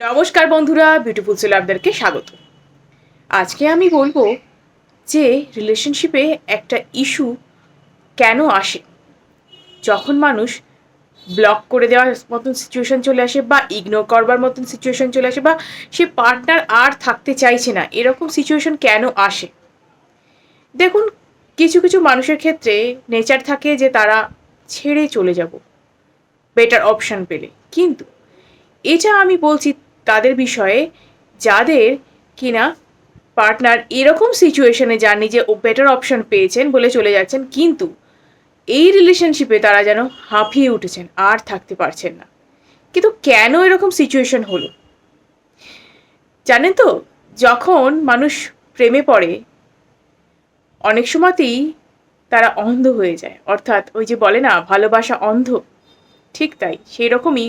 নমস্কার বন্ধুরা বিউটিফুল সেলারদেরকে স্বাগত। আজকে আমি বলব যে রিলেশনশিপে একটা ইস্যু কেন আসে? যখন মানুষ ব্লক করে দেওয়ার মতন সিচুয়েশন চলে আসে বা ইগনোর করবার মতন সিচুয়েশন চলে আসে বা সে পার্টনার আর থাকতে চাইছে না, এরকম সিচুয়েশন কেন আসে? দেখুন, কিছু কিছু মানুষের ক্ষেত্রে নেচার থাকে যে তারা ছেড়ে চলে যাব বেটার অপশান পেলে। কিন্তু এটা আমি বলছি তাদের বিষয়ে যাদের কিনা পার্টনার এরকম সিচুয়েশনে যাননি যে ও বেটার অপশন পেয়েছেন বলে চলে যাচ্ছেন, কিন্তু এই রিলেশনশিপে তারা যেন হাঁপিয়ে উঠেছেন, আর থাকতে পারছেন না। কিন্তু কেন এরকম সিচুয়েশন হলো? জানেন তো, যখন মানুষ প্রেমে পড়ে, অনেক সময়তেই তারা অন্ধ হয়ে যায়। অর্থাৎ ওই যে বলে না, ভালোবাসা অন্ধ। ঠিক তাই সেই রকমই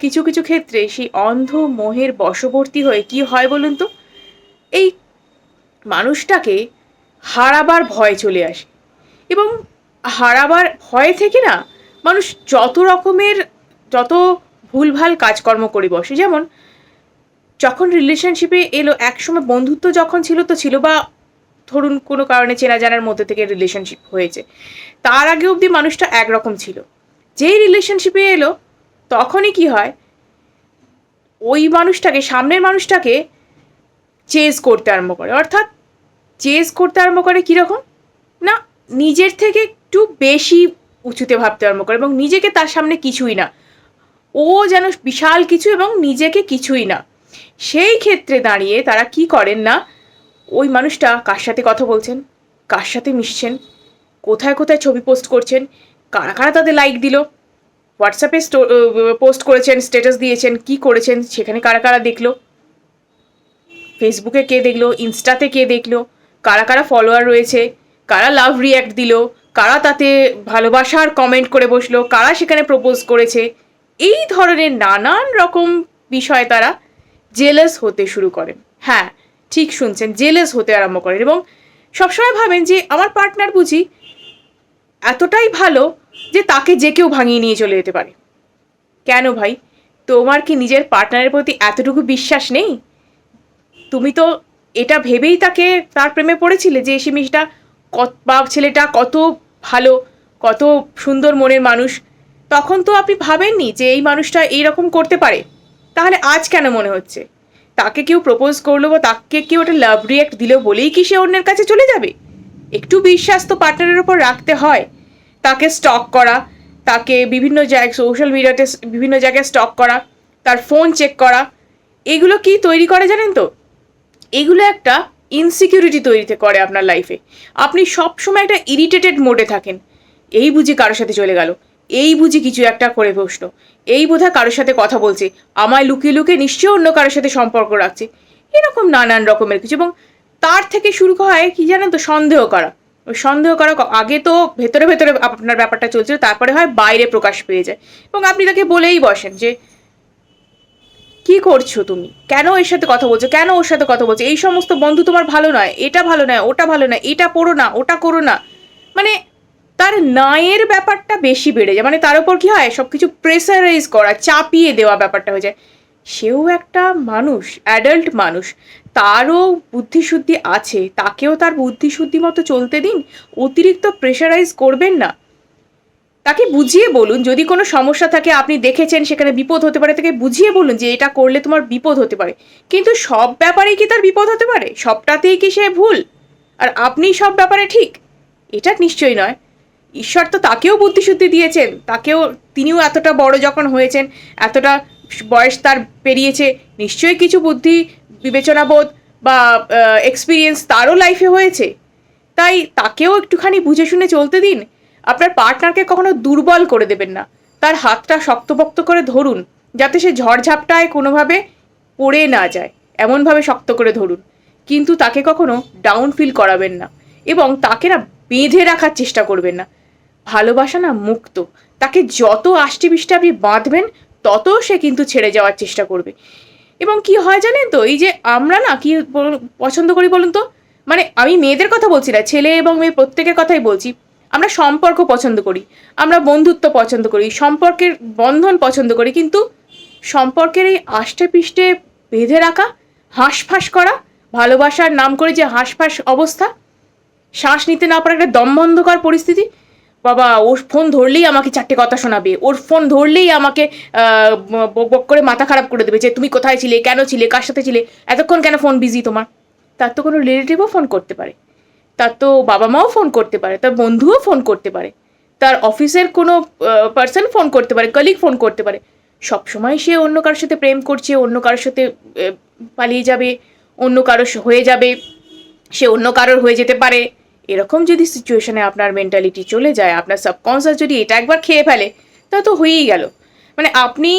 কিছু কিছু ক্ষেত্রে সেই অন্ধ মোহের বশবর্তী হয়ে কি হয় বলুন তো? এই মানুষটাকে হারাবার ভয় চলে আসে। এবং হারাবার ভয় থেকে না মানুষ যত রকমের, যত ভুলভাল কাজকর্ম করে বসে। যেমন যখন রিলেশনশিপে এলো, একসময় বন্ধুত্ব যখন ছিল তো ছিল বা ধরুন কোনো কারণে চেনা জানার মধ্যে থেকে রিলেশনশিপ হয়েছে। তার আগে অবধি মানুষটা একরকম ছিল। যেই রিলেশনশিপে এলো তখনই কি হয়? ওই মানুষটাকে, সামনের মানুষটাকে চেজ করতে আরম্ভ করে। অর্থাৎ চেজ করতে আরম্ভ করে কীরকম? না, নিজের থেকে একটু বেশি উঁচুতে ভাবতে আরম্ভ করে এবং নিজেকে তার সামনে কিছুই না। ও যেন বিশাল কিছু এবং নিজেকে কিছুই না। সেই ক্ষেত্রে দাঁড়িয়ে তারা কি করেন না? ওই মানুষটা কার সাথে কথা বলছেন? কার সাথে মিশছেন? কোথায় কোথায় ছবি পোস্ট করছেন? কারা কারা তাদের লাইক দিল? হোয়াটসঅ্যাপে পোস্ট করেছেন স্ট্যাটাস দিয়েছেন, কি করেছেন, সেখানে কারা কারা দেখল? ফেসবুকে কে দেখল? ইনস্টাতে কে দেখল? কারা কারা ফলোয়ার রয়েছে? কারা লাভ রিয়্যাক্ট দিল? কারা তাতে ভালোবাসার কমেন্ট করে বসল? কারা সেখানে প্রপোজ করেছে? এই ধরনের নানান রকম বিষয়ে তারা জেলাস হতে শুরু করেন। হ্যাঁ ঠিক শুনছেন জেলেস হতে আরম্ভ করেন এবং সবসময় ভাবেন যে, আমার পার্টনার বুঝি এতটাই ভালো যে তাকে যে কেউ ভাঙিয়ে নিয়ে চলে যেতে পারে। কেন ভাই? তোমার কি নিজের পার্টনারের প্রতি এতটুকু বিশ্বাস নেই? তুমি তো এটা ভেবেই তাকে তার প্রেমে পড়েছিলে যে এসে মিসটা কত বা ছেলেটা কত ভালো, কত সুন্দর মনের মানুষ। তখন তো আপনি ভাবেননি যে এই মানুষটা এইরকম করতে পারে। তাহলে আজ কেন মনে হচ্ছে? তাকে কেউ প্রপোজ করল বা তাকে কেউ একটা লাভ রিয়াক্ট দিল বলেই কি সে অন্যের কাছে চলে যাবে? একটু বিশ্বাস তো পার্টনারের ওপর রাখতে হয়। তাকে স্টক করা, তাকে বিভিন্ন জায়গায় সোশ্যাল মিডিয়াতে বিভিন্ন জায়গায় স্টক করা, তার ফোন চেক করা, এগুলো কি তৈরি করে জানেন তো? এগুলো একটা ইনসিকিউরিটি তৈরিতে করে আপনার লাইফে আপনি সবসময় একটা ইরিটেটেড মোডে থাকেন। এই বুঝি কারোর সাথে চলে গেল। এই বুঝি কিছু একটা করে বসল। এই বোধহয় কারোর সাথে কথা বলছে। আমায় লুকিয়ে লুকিয়ে নিশ্চয়ই অন্য কারোর সাথে সম্পর্ক রাখছে। এরকম নানান রকমের কিছু এবং তার থেকে শুরু হয় কি জানেন তো? সন্দেহ করা। সন্দেহ করা আগে তো ভেতরে ভেতরে আপনার ব্যাপারটা চলছিল, তারপরে হয় বাইরে প্রকাশ পেয়ে যায়। এবং আপনি তাকে বলেই বসেন যে, কি করছ তুমি? কেন এর সাথে কথা বলছো? কেন ওর সাথে কথা বলছো? এই সমস্ত বন্ধু তোমার ভালো নয়, এটা ভালো নয়, ওটা ভালো নয়, এটা পড়ো না, ওটা করো না। মানে তার নায়ের ব্যাপারটা বেশি বেড়ে যায়। মানে তার উপর কি হয়? সব কিছু প্রেসারাইজ করা, চাপিয়ে দেওয়া ব্যাপারটা হয়ে যায়। সেও একটা মানুষ অ্যাডাল্ট মানুষ। তারও বুদ্ধিশুদ্ধি আছে, তাকেও তার বুদ্ধিশুদ্ধি মতো চলতে দিন, অতিরিক্ত প্রেশারাইজ করবেন না। তাকে বুঝিয়ে বলুন, যদি কোনো সমস্যা থাকে, আপনি দেখেছেন সেখানে বিপদ হতে পারে, তাকে বুঝিয়ে বলুন যে এটা করলে তোমার বিপদ হতে পারে। কিন্তু সব ব্যাপারেই কি তার বিপদ হতে পারে? সবটাতেই কি সে ভুল? আর আপনি সব ব্যাপারে ঠিক? এটা নিশ্চয়ই নয়। ঈশ্বর তো তাকেও বুদ্ধিশুদ্ধি দিয়েছেন, তাকেও তিনিও এতটা বড় যখন হয়েছেন, এতটা বয়স তার পেরিয়েছে, নিশ্চয়ই কিছু বুদ্ধি, বিবেচনাবোধ বা এক্সপিরিয়েন্স তারও লাইফে হয়েছে। তাই তাকেও একটুখানি বুঝে শুনে চলতে দিন। আপনার পার্টনারকে কখনো দুর্বল করে দেবেন না। তার হাতটা শক্তপোক্ত করে ধরুন, যাতে সে ঝড়ঝাপটায় কোনোভাবে পড়ে না যায়। এমনভাবে শক্ত করে ধরুন। কিন্তু তাকে কখনো ডাউন ফিল করাবেন না এবং তাকে না বেঁধে রাখার চেষ্টা করবেন না। ভালোবাসা না মুক্ত। তাকে যত আষ্টি বৃষ্টি আপনি বাঁধবেন তত সে কিন্তু ছেড়ে যাওয়ার চেষ্টা করবে। এবং কি হয় জানেন তো? এই যে আমরা না কি পছন্দ করি বলুন তো? মানে আমি মেয়েদের কথা বলছি না, ছেলে এবং মেয়ে প্রত্যেকের কথাই বলছি। আমরা সম্পর্ক পছন্দ করি, আমরা বন্ধুত্ব পছন্দ করি, সম্পর্কের বন্ধন পছন্দ করি, কিন্তু সম্পর্কের এই আষ্টে পিষ্টে বেঁধে রাখা, হাঁসফাঁস করা, ভালোবাসার নাম করে যে হাঁসফাঁস অবস্থা, শ্বাস নিতে না পারা একটা দমবন্ধকর পরিস্থিতি বাবা, ওর ফোন ধরলেই আমাকে চারটে কথা শোনাবে। ওর ফোন ধরলেই আমাকে বক বক করে মাথা খারাপ করে দেবে যে, তুমি কোথায় ছিলে? কেন ছিলে? কার সাথে ছিলে? এতক্ষণ কেন ফোন বিজি তোমার? তার তো কোনো রিলেটিভও ফোন করতে পারে। তার তো বাবা মাও ফোন করতে পারে। তার বন্ধুও ফোন করতে পারে। তার অফিসের কোনো পার্সন ফোন করতে পারে কলিগ ফোন করতে পারে। সব সময় সে অন্য কারোর সাথে প্রেম করছে, অন্য কারোর সাথে পালিয়ে যাবে, অন্য কারোর হয়ে যাবে, সে অন্য কারোর হয়ে যেতে পারে। এরকম যদি সিচুয়েশনে আপনার মেন্টালিটি চলে যায়, আপনার সাবকনসিয়াস যদি এটা একবার খেয়ে ফেলে, তা তো হয়েই গেল। মানে আপনি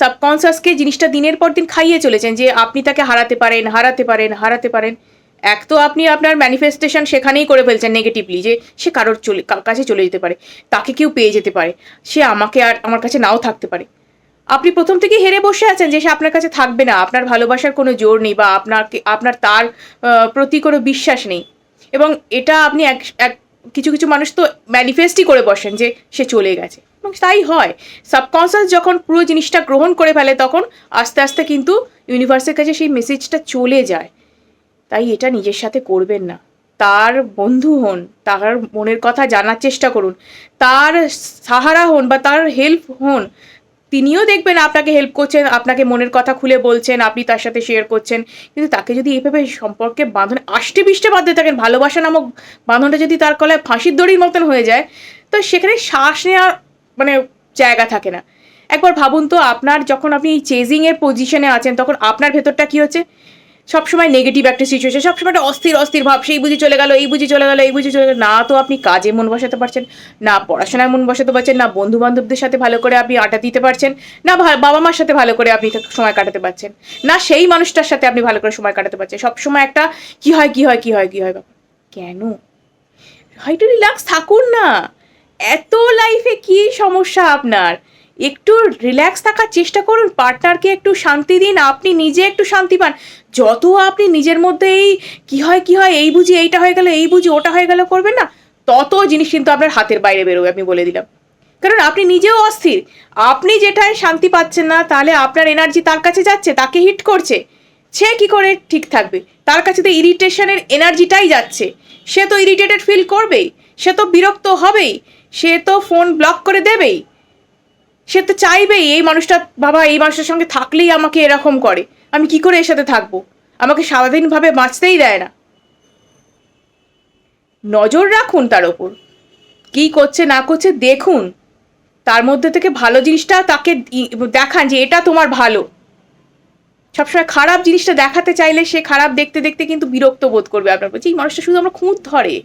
সাবকনসিয়াসকে জিনিসটা দিনের পর দিন খাইয়ে চলেছেন যে আপনি তাকে হারাতে পারেন হারাতে পারেন হারাতে পারেন। এক তো আপনি আপনার ম্যানিফেস্টেশন সেখানেই করে ফেলছেন নেগেটিভলি যে সে কারোর চলে কাছে চলে যেতে পারে, তাকে কেউ পেয়ে যেতে পারে, সে আমাকে আর আমার কাছে নাও থাকতে পারে। আপনি প্রথম থেকেই হেরে বসে আছেন যে সে আপনার কাছে থাকবে না, আপনার ভালোবাসার কোনো জোর নেই বা আপনাকে, আপনার তার প্রতি কোনো বিশ্বাস নেই। এবং এটা আপনি এক এক, কিছু কিছু মানুষ তো ম্যানিফেস্টই করে বসেন যে সে চলে গেছে। এবং তাই হয়। সাবকনসিয়াস যখন পুরো জিনিসটা গ্রহণ করে ফেলে তখন আস্তে আস্তে কিন্তু ইউনিভার্সের কাছে সেই মেসেজটা চলে যায়। তাই এটা নিজের সাথে করবেন না। তার বন্ধু হন, তার মনের কথা জানার চেষ্টা করুন। তার সাহারা হন বা তার হেল্প হন তিনিও দেখবেন আপনাকে হেল্প করছেন, আপনাকে মনের কথা খুলে বলছেন, আপনি তার সাথে শেয়ার করছেন। কিন্তু তাকে যদি এইভাবে সম্পর্কে বাঁধন, আষ্টে পিষ্টে বাঁধতে থাকেন, ভালোবাসা নামক বাঁধনটা যদি তার কলায় ফাঁসির দড়ির মতন হয়ে যায়, তো সেখানে শ্বাস নেওয়ার মানে জায়গা থাকে না। একবার ভাবুন তো, আপনার যখন আপনি এই চেজিংয়ের পজিশনে আছেন, তখন আপনার ভেতরটা কী হচ্ছে? সবসময় নেগেটিভ একটা সিচুয়েশন সবসময় একটা অস্থির অস্থির ভাব, সেই বুঝি চলে গেল, এই বুঝি চলে গেল, এই বুঝি চলে গেল। না তো আপনি কাজে মন বসাতে পারছেন, না পড়াশোনায় মন বসাতে পারছেন, না বন্ধু বান্ধবদের সাথে ভালো করে আপনি আড্ডা দিতে পারছেন, না বাবা মার সাথে ভালো করে আপনি সময় কাটাতে পারছেন, না সেই মানুষটার সাথে আপনি ভালো করে সময় কাটাতে পারছেন। সবসময় একটা, কি হয় কি হয় কি হয় কি হয়? ব্যাপার কেন? একটু রিল্যাক্স থাকুন না। এত লাইফে কি সমস্যা আপনার? একটু রিল্যাক্স থাকার চেষ্টা করুন পার্টনারকে একটু শান্তি দিন, আপনি নিজে একটু শান্তি পান। যত আপনি নিজের মধ্যে এই কি হয় কি হয়, এই বুঝি এইটা হয়ে গেল, এই বুঝি ওটা হয়ে গেল করবেন না, তত জিনিস কিন্তু আপনার হাতের বাইরে বেরোবে, আমি বলে দিলাম। কারণ আপনি নিজেও অস্থির। আপনি যেটায় শান্তি পাচ্ছেন না, তাহলে আপনার এনার্জি তার কাছে যাচ্ছে, তাকে হিট করছে। সে কি করে ঠিক থাকবে? তার কাছে তো ইরিটেশনের এনার্জিটাই যাচ্ছে। সে তো ইরিটেটেড ফিল করবেই। সে তো বিরক্ত হবেই। সে তো ফোন ব্লক করে দেবেই। সে তো চাইবেই, এই মানুষটা, বাবা, এই মানুষটার সঙ্গে থাকলেই আমাকে এরকম করে। আমি কি করে এর সাথে থাকব? আমাকে স্বাধীনভাবে বাঁচতেই দেয় না। নজর রাখুন তার ওপর। কী করছে, না করছে, দেখুন। তার মধ্যে থেকে ভালো জিনিসটা তাকে দেখান যে এটা তোমার ভালো। সবসময় খারাপ জিনিসটা দেখাতে চাইলে সে খারাপ দেখতে দেখতে কিন্তু বিরক্ত বোধ করবে আপনার বলছে এই মানুষটা শুধু আমার খুঁত ধরে।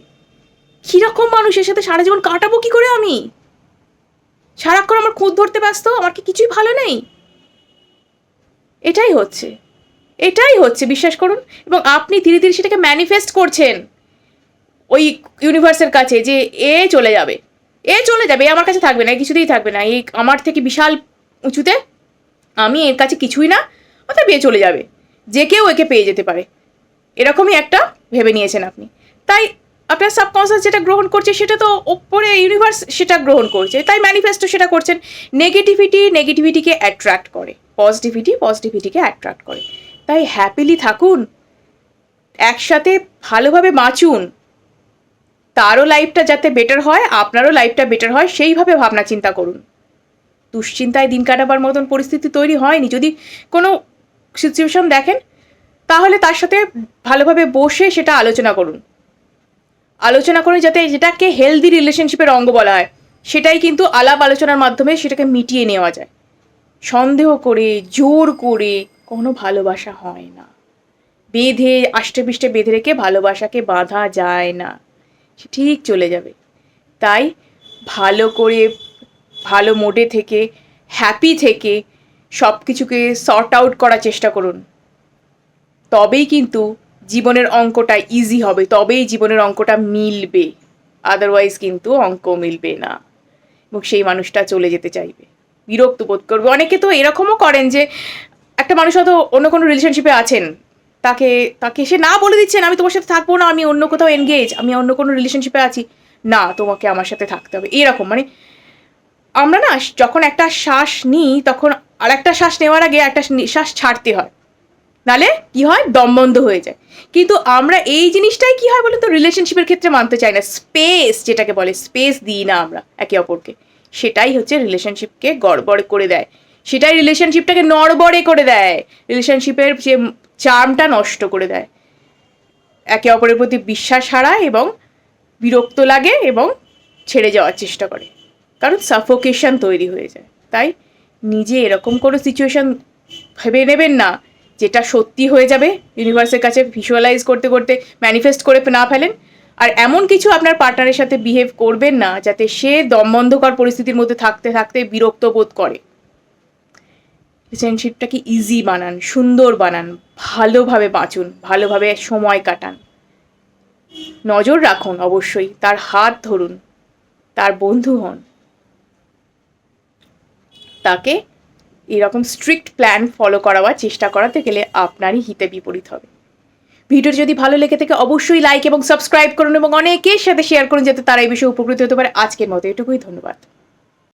কীরকম মানুষের সাথে সারা জীবন কাটাবো কি করে আমি? সারাক্ষণ আমার খুঁত ধরতে ব্যস্ত, আমার কি কিছুই ভালো নেই? এটাই হচ্ছে এটাই হচ্ছে, বিশ্বাস করুন। এবং আপনি ধীরে ধীরে সেটাকে ম্যানিফেস্ট করছেন ওই ইউনিভার্সের কাছে যে এ চলে যাবে, এ চলে যাবে আমার কাছে থাকবে না কিছুতেই থাকবে না এই আমার থেকে বিশাল উঁচুতে আমি এর কাছে কিছুই না অর্থাৎ এ চলে যাবে, যে কেউ একে পেয়ে যেতে পারে। এরকমই একটা ভেবে নিয়েছেন আপনি। তাই আপনার সাবকনসিয়াস যেটা গ্রহণ করছে সেটা তো ওপরে ইউনিভার্স সেটা গ্রহণ করছে, তাই ম্যানিফেস্টো সেটা করছেন। নেগেটিভিটি নেগেটিভিটিকে অ্যাট্রাক্ট করে পজিটিভিটি পজিটিভিটিকে অ্যাট্রাক্ট করে। তাই হ্যাপিলি থাকুন, একসাথে ভালোভাবে বাঁচুন। তারও লাইফটা যাতে বেটার হয়, আপনারও লাইফটা বেটার হয়, সেইভাবে ভাবনা চিন্তা করুন। দুশ্চিন্তায় দিন কাটাবার মতন পরিস্থিতি তৈরি হয়নি। যদি কোনো সিচুয়েশন দেখেন, তাহলে তার সাথে ভালোভাবে বসে সেটা আলোচনা করুন। আলোচনা করে যাতে যেটাকে হেলদি রিলেশনশিপের অঙ্গ বলা হয়, সেটাই কিন্তু আলাপ আলোচনার মাধ্যমে সেটাকে মিটিয়ে নেওয়া যায়। সন্দেহ করে, জোর করে কোনো ভালোবাসা হয় না। বেঁধে আষ্টে পিষ্টে বেঁধে রেখে ভালোবাসাকে বাঁধা যায় না। সে ঠিক চলে যাবে। তাই ভালো করে, ভালো মোডে থেকে হ্যাপি থেকে সব কিছুকে সর্ট আউট করার চেষ্টা করুন। তবেই কিন্তু জীবনের অঙ্কটা ইজি হবে, তবেই জীবনের অঙ্কটা মিলবে। আদারওয়াইজ কিন্তু অঙ্ক মিলবে না। এবং সেই মানুষটা চলে যেতে চাইবে। বিরক্ত বোধ করবে। অনেকে তো এরকমও করেন যে, একটা মানুষ হয়তো অন্য কোনো রিলেশনশিপে আছেন, তাকে তাকে সে না বলে দিচ্ছেন, আমি তোমার সাথে থাকব না, আমি অন্য কোথাও এনগেজ আমি অন্য কোনো রিলেশনশিপে আছি। না, তোমাকে আমার সাথে থাকতে হবে। এরকম মানে আমরা না, যখন একটা শ্বাস নিই, তখন আর একটা শ্বাস নেওয়ার আগে একটা নিঃশ্বাস ছাড়তে হয়। নালে কি হয়? দম বন্ধ হয়ে যায়। কিন্তু আমরা এই জিনিসটাই কি হয় বলুন তো রিলেশনশিপের ক্ষেত্রে মানতে চাই না। স্পেস যেটাকে বলে স্পেস দিই না আমরা একে অপরকে। সেটাই হচ্ছে রিলেশনশিপকে গড়বড় করে দেয়। সেটাই রিলেশনশিপটাকে নড়বড়ে করে দেয়। রিলেশনশিপের যে চার্মটা নষ্ট করে দেয়। একে অপরের প্রতি বিশ্বাস হারায় এবং বিরক্ত লাগে এবং ছেড়ে যাওয়ার চেষ্টা করে। কারণ সাফোকেশন তৈরি হয়ে যায়। তাই নিজে এরকম কোনো সিচুয়েশন ভেবে নেবেন না। যেটা সত্যি হয়ে যাবে ইউনিভার্সের কাছে ভিজুয়ালাইজ করতে করতে ম্যানিফেস্ট করে না ফেলেন। আর এমন কিছু আপনার পার্টনারের সাথে বিহেভ করবেন না, যাতে সে দমবন্ধকর পরিস্থিতির মধ্যে থাকতে থাকতে বিরক্ত বোধ করে। রিলেশনশিপটাকে ইজি বানান, সুন্দর বানান, ভালোভাবে বাঁচুন, ভালোভাবে সময় কাটান। নজর রাখুন অবশ্যই, তার হাত ধরুন, তার বন্ধু হন। তাকে এরকম স্ট্রিক্ট প্ল্যান ফলো করা বা চেষ্টা করাতে গেলে আপনারই হিতে বিপরীত হবে। ভিডিওটি যদি ভালো লেগে থাকে, অবশ্যই লাইক এবং সাবস্ক্রাইব করুন এবং অনেকের সাথে শেয়ার করুন, যাতে তারা এই বিষয়ে উপকৃত হতে পারে। আজকের মতো এটুকুই, ধন্যবাদ।